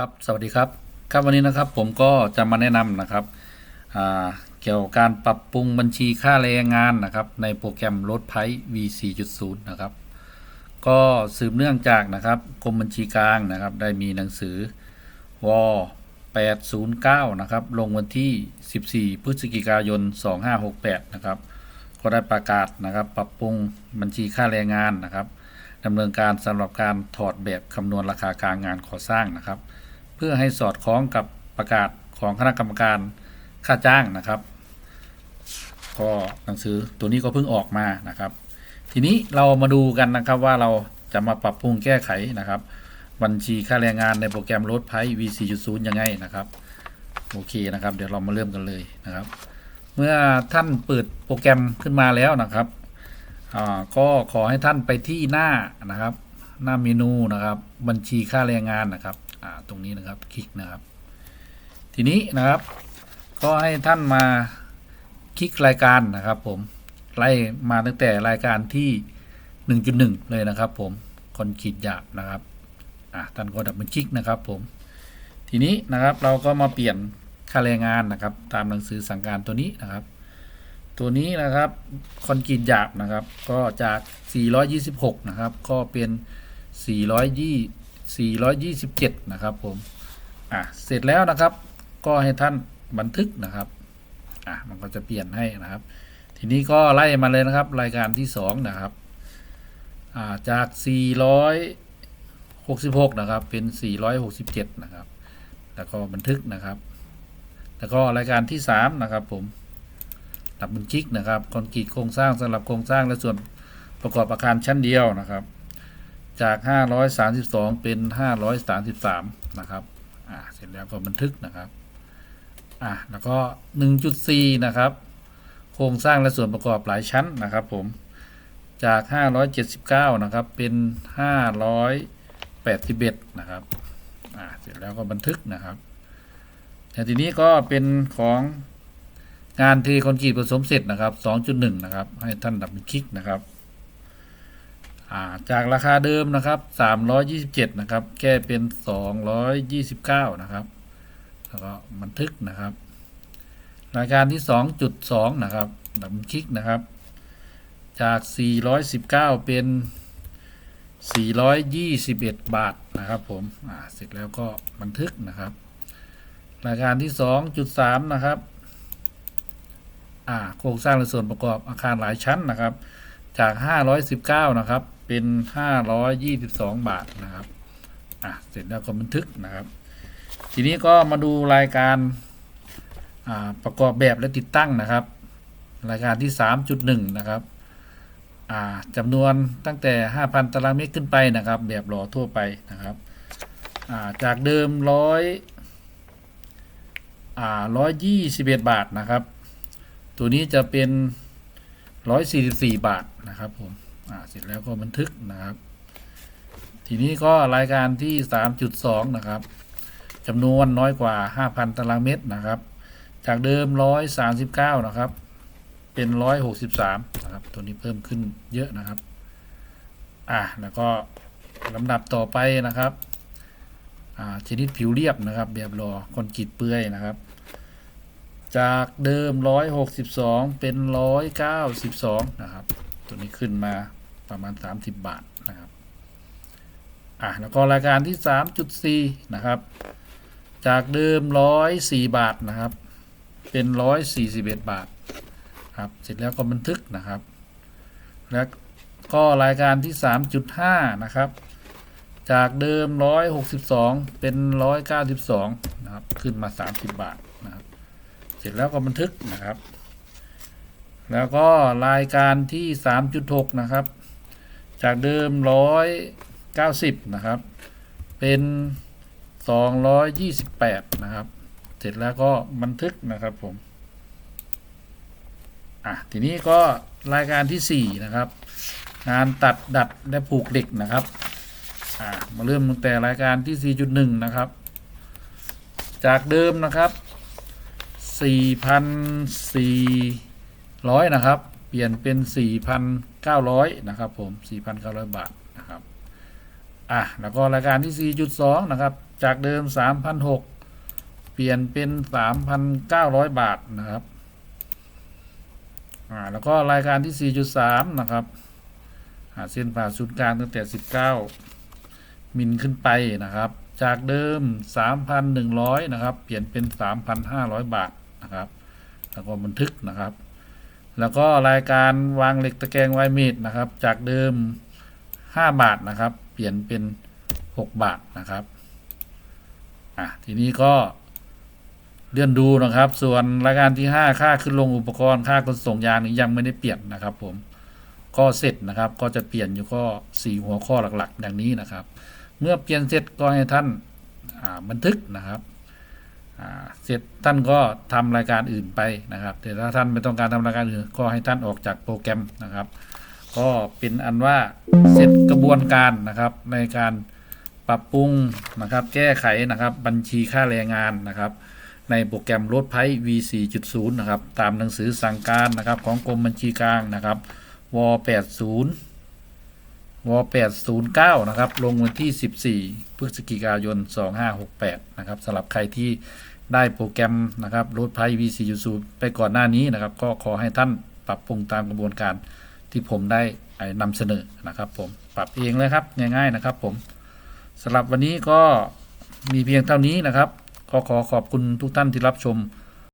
ครับสวัสดีครับครับวันนี้นะครับผมก็จะมาแนะนำนะครับเกี่ยวกับการปรับปรุงบัญชีค่าแรงงานนะครับในโปรแกรม r o a d p i p e V4.0 นะครับก็สืบเนื่องจากนะครับกรมบัญชีกลางนะครับได้มีหนังสือว809นะครับลงวันที่ 14 พฤศจิกายน 2568นะครับก็ได้ประกาศนะครับปรับปรุงบัญชีค่าแรงงานนะครับดำเนินการสำหรับการถอดแบบคำนวณราคากลางงานก่อสร้างนะครับ เพื่อให้สอดคล้องกับประกาศของคณะกรรมการค่าจ้างนะครับ ก็หนังสือตัวนี้ก็เพิ่งออกมานะครับ ทีนี้เรามาดูกันนะครับว่าเราจะมาปรับปรุงแก้ไขนะครับ บัญชีค่าแรงงานในโปรแกรม r o a d p i p e V4.0 ยังไงนะครับโอเคนะครับ เดี๋ยวเรามาเริ่มกันเลยนะครับ เมื่อท่านเปิดโปรแกรมขึ้นมาแล้วนะครับก็ขอให้ท่านไปที่หน้านะครับ หน้าเมนูนะครับ บัญชีค่าแรงงานนะครับตรงนี้นะครับคลิกนะครับ ทีนี้นะครับ ก็ให้ท่านมาคลิกรายการนะครับผมไล่มาตั้งแต่รายการที่ 1.1 เลยนะครับ ผมคอนขีดหยาบนะครับอ่าท่านก็ดับเบิลคลิกนะครับ ผม ทีนี้นะครับเราก็มาเปลี่ยนค่าแรงงานนะครับ ตามหนังสือสั่งการตัวนี้นะครับ ตัวนี้นะครับคอนกรีตหยาบนะครับ ก็จาก 426 นะครับ ก็เป็น 420 427 นะครับผมอะเสร็จแล้วนะครับ ก็ให้ท่านบันทึกนะครับอะมันก็จะเปลี่ยนให้นะครับ ทีนี้ก็ไล่มาเลยนะครับ รายการที่2นะครับอ่าจาก 466 นะครับ เป็น 467 นะครับ แล้วก็บันทึกนะครับ แล้วก็รายการที่ 3 นะครับผมดับเบิลคลิกนะครับคอนกรีตโครงสร้างสำหรับโครงสร้างและส่วนประกอบอาคารชั้นเดียวนะครับ จาก 532 เป็น 533 นะครับ อ่า เสร็จแล้วก็บันทึกนะครับ อ่าแล้วก็ 1.4 นะครับ โครงสร้างและส่วนประกอบหลายชั้นนะครับผม จาก 579 นะครับ เป็น 581 นะครับ อ่า เสร็จแล้วก็บันทึกนะครับแต่ทีนี้ก็เป็นของงานเทคอนกรีตผสมเสร็จนะครับ 2.1 นะครับ ให้ท่านดับเบิลคลิกนะครับ จากราคาเดิมนะครับ 327 นะครับ แก้เป็น 229 นะครับ แล้วก็บันทึกนะครับ รายการที่ 2.2 นะครับดับคลิกนะครับ จาก 419 เป็น 421 บาทนะครับผมอ่าเสร็จแล้วก็บันทึกนะครับ รายการที่ 2.3 นะครับอ่าโครงสร้างและส่วนประกอบอาคารหลายชั้นนะครับจาก 519 นะครับ เป็น 522 บาทนะครับ อะ เสร็จแล้วก็บันทึกนะครับ ทีนี้ก็มาดูรายการประกอบแบบและติดตั้งนะครับ รายการที่ 3.1 นะครับจำนวนตั้งแต่ 5,000 ตารางเมตรขึ้นไปนะครับ แบบหล่อทั่วไปนะครับาจากเดิมร้อยอ่า121 บาทนะครับ ตัวนี้จะเป็น 144 บาทนะครับผม เสร็จแล้วก็บันทึกนะครับ ทีนี้ก็รายการที่ 3.2 นะครับจำนวนน้อยกว่า 5,000 ตารางเมตรนะครับ จากเดิม 139 นะครับ เป็น 163 นะครับ ตัวนี้เพิ่มขึ้นเยอะนะครับ อ่าแล้วก็ลำดับต่อไปนะครับอ่าชนิดผิวเรียบนะครับ แบบรอคอนกรีตเปื่อยนะครับ จากเดิม 162 เป็น 192 นะครับ ตัวนี้ขึ้นมาประมาณ 30 บาทนะครับอะแล้วก็รายการที่ 3.4 นะครับ จากเดิม 104 บาทนะครับ เป็น 141 บาทครับเสร็จแล้วก็บันทึกนะครับ แล้วก็รายการที่ 3.5 นะครับ จากเดิม 162 เป็น 192 นะครับ ขึ้นมา 30 บาทนะครับ เสร็จแล้วก็บันทึกนะครับ แล้วก็รายการที่ 3.6 นะครับ จากเดิม 190 นะครับ เป็น 228 นะครับ เสร็จแล้วก็บันทึกนะครับผม อะ ทีนี้ก็รายการที่ 4 นะครับ งานตัดดัดและผูกเหล็กนะครับ อ่ามาเริ่มตั้งแต่รายการที่ 4.1 นะครับ จากเดิมนะครับ 4,400นะครับ เปลี่ยนเป็น4,900นะครับ ผม4,900บาทนะครับอะแล้วก็รายการที่4.2นะครับ จากเดิม3,600เปลี่ยนเป็น3,900บาทนะครับอ่าแล้วก็รายการที่4.3นะครับอ่าเส้นผ่าศูนย์กลางตั้งแต่19มิลขึ้นไปนะครับ จากเดิม 3,100 นะครับ เปลี่ยนเป็น 3,500 บาทนะครับ แล้วก็บันทึกนะครับ แล้วก็รายการวางเหล็กตะแกรงไวเมตรนะครับ จากเดิม 5 บาทนะครับ เปลี่ยนเป็น 6 บาทนะครับอะทีนี้ก็เลื่อนดูนะครับ ส่วนรายการที่ 5 ค่าขึ้นลงอุปกรณ์ค่าขนส่งยางนี้ยังไม่ได้เปลี่ยนนะครับ ผมก็เสร็จนะครับ ก็จะเปลี่ยนอยู่ข้อ4หัวข้อหลักๆ ดังนี้นะครับ เมื่อเปลี่ยนเสร็จก็ให้ท่านบันทึกนะครับ เสร็จท่านก็ทำรายการอื่นไปนะครับ แต่ถ้าท่านไม่ต้องการทำรายการอื่นก็ให้ท่านออกจากโปรแกรมนะครับ ก็เป็นอันว่าเสร็จกระบวนการนะครับ ในการปรับปรุงนะครับ แก้ไขนะครับ บัญชีค่าแรงงานนะครับ ในโปรแกรมรถไพ V4.0 นะครับ ตามหนังสือสั่งการนะครับ ของกรมบัญชีกลางนะครับว 80 ว809 นะครับ ลงวันที่ 14 พฤศจิกายน 2568 นะครับสำหรับใครที่ได้โปรแกรมนะครับรถไพ V4.0 ไปก่อนหน้านี้นะครับ ก็ขอให้ท่านปรับปรุงตามกระบวนการที่ผมได้นำเสนอนะครับผมปรับเองเลยครับง่ายๆนะครับผมสำหรับวันนี้ก็มีเพียงเท่านี้นะครับ ก็ขอขอบคุณทุกท่านที่รับชม